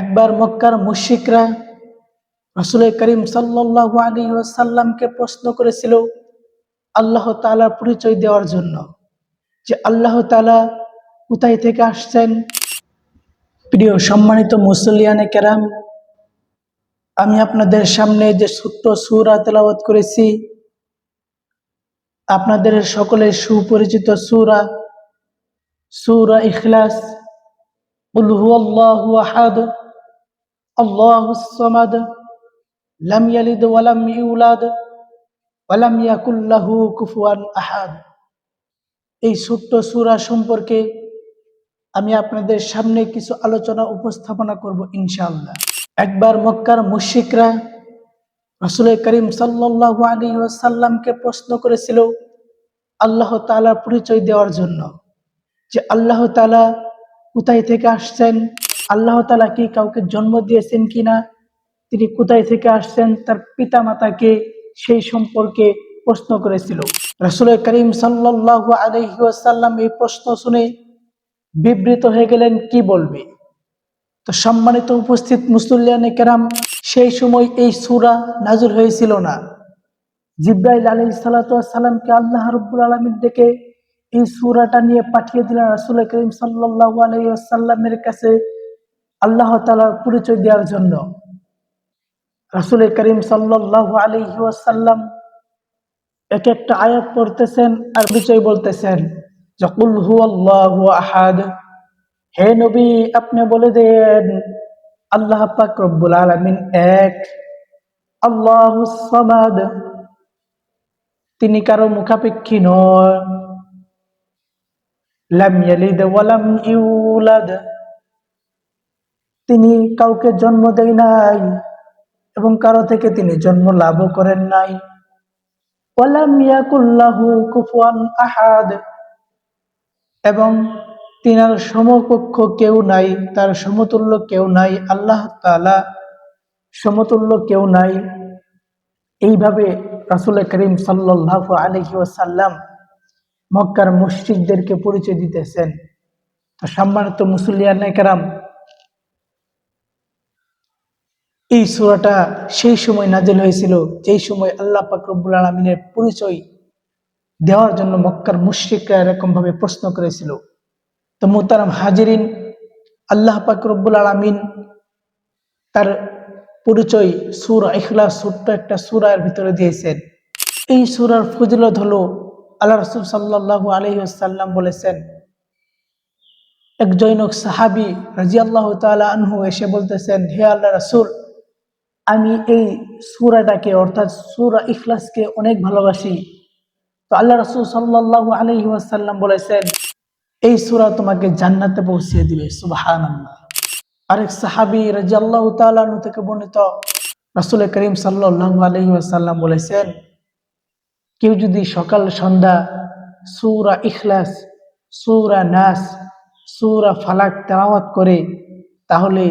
একবার মক্কার মুশিকরা রসুল করিম সাল্লাহ প্রশ্ন করেছিল আল্লাহ তালার পরিচয় দেওয়ার জন্য যে আল্লাহ তালা কোথায় থেকে আসছেন। প্রিয় সম্মানিত মুসলিয়ানে কেরাম, আমি আপনাদের সামনে যে ছোট্ট সুরা তেলাওয়াত করেছি, আপনাদের সকলের সুপরিচিত সুরা সুরা ইখলাস। উল্হু الله الصمد لم يلد ولم يولد ولم يكن له كفوا أحد এই ছোট্ট সূরা সম্পর্কে আমি আপনাদের সামনে কিছু আলোচনা উপস্থাপনা করব ইনশাআল্লাহ একবার মক্কার মুশিকরা রসুল করিম সাল্লাল্লাহু আলাইহি ওয়াসাল্লামকে প্রশ্ন করেছিল আল্লাহ তাআলার পরিচয় দেওয়ার জন্য যে আল্লাহ তাআলা কোথায় থেকে আসছেন আল্লাহ তালা কি কাউকে জন্ম দিয়েছেন কিনা, তিনি কোথায় থেকে আসছেন, তার পিতা মাতাকে সেই সম্পর্কে প্রশ্ন করেছিল। রসুল করিম সাল্লাহ আলহিসাল্লাম এই প্রশ্ন শুনে বিবৃত হয়ে গেলেন, কি বলবে? তো সম্মানিত উপস্থিত মুসল্লিয়ানে কেরাম, সেই সময় এই সুরা নাজুর হয়েছিল না। জিব্রাইল আলহ সালাতামকে আল্লাহ রব্বুল আলমীর ডেকে এই সুরাটা নিয়ে পাঠিয়ে দিলেন রাসুল করিম সাল্লাহ আলাইসাল্লামের কাছে। আল্লাহ তালার পরিচয় দেওয়ার জন্য রাসুল করিম সাল্লাহ আলহিসাল্লাম এক একটা আয়াত পড়তেছেন আর পরিচয় বলতেছেন যকুল হু আল্লাহ আহাদ। হে নবী, আপনি বলে দেন, আল্লাহ পাক রব্বুল আলমিন এক, আল্লাহ সামাদ। তিনি কারও মুখাপেক্ষী নয়। লাম ইয়ালিদ ইউলাদ। তিনি কাউকে জন্ম দেয় নাই এবং কারও থেকে তিনি জন্ম লাভও করেন নাই। আহাদ। এবং তিনার সমকক্ষ কেউ নাই, তার সমতুল্য কেউ নাই, আল্লাহ তাআলা সমতুল্য কেউ নাই। এইভাবে রাসূল করিম সাল্লাল্লাহু আলাইহি ওয়াসাল্লাম মক্কার মসজিদদেরকে পরিচয় দিতেছেন। তো সম্মানিত মুসলিয়ান কেরাম এই সুরাটা সেই সময় নাজিল হয়েছিল, যেই সময় আল্লাহ পাকরবুল আলমিনের পরিচয় দেওয়ার জন্য মক্কার মুশ্রিকরা এরকম ভাবে প্রশ্ন করেছিল। তো মোতারাম হাজিরিন, আল্লাহ পাকরবুল আলমিন তার পরিচয় সুরা ইখলা ছোট্ট একটা সুরার ভিতরে দিয়েছেন। এই সুরার ফজিলত হলো, আল্লাহ রসুল সাল্লাহ আলহিসাল্লাম বলেছেন, এক জৈনক সাহাবি রাজি আল্লাহ তালা আনহু এসে বলতেছেন, হে আল্লাহ রসুল আমি এই সুরাটাকে অর্থাৎ সুরা ইখলাসকে অনেক ভালোবাসি। তো আল্লাহ রসুল সাল্লাহ আলহি আসাল্লাম বলেছেন, এই সুরা তোমাকে জান্নাতে পৌঁছিয়ে দিবে সুবাহান আরেক সাহাবি রাজি আল্লাহ তালু থেকে বর্ণিত রসুল করিম সাল্লাহ আলহি আসাল্লাম বলেছেন, কেউ যদি সকাল সন্ধ্যা সুরা ইখলাস, সুরা নাস, সুরা ফালাক তেলাওয়াত করে, তাহলে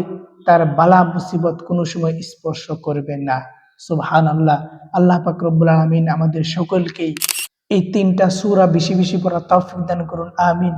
তার বালা মুসিবত কোনো সময় স্পর্শ করবে না। সুবহান আল্লাহ আল্লাহ পাকরবুল আলমিন আমাদের সকলকেই এই তিনটা সুরা বেশি বেশি পড়া তৌফিক দান করুন। আমিন।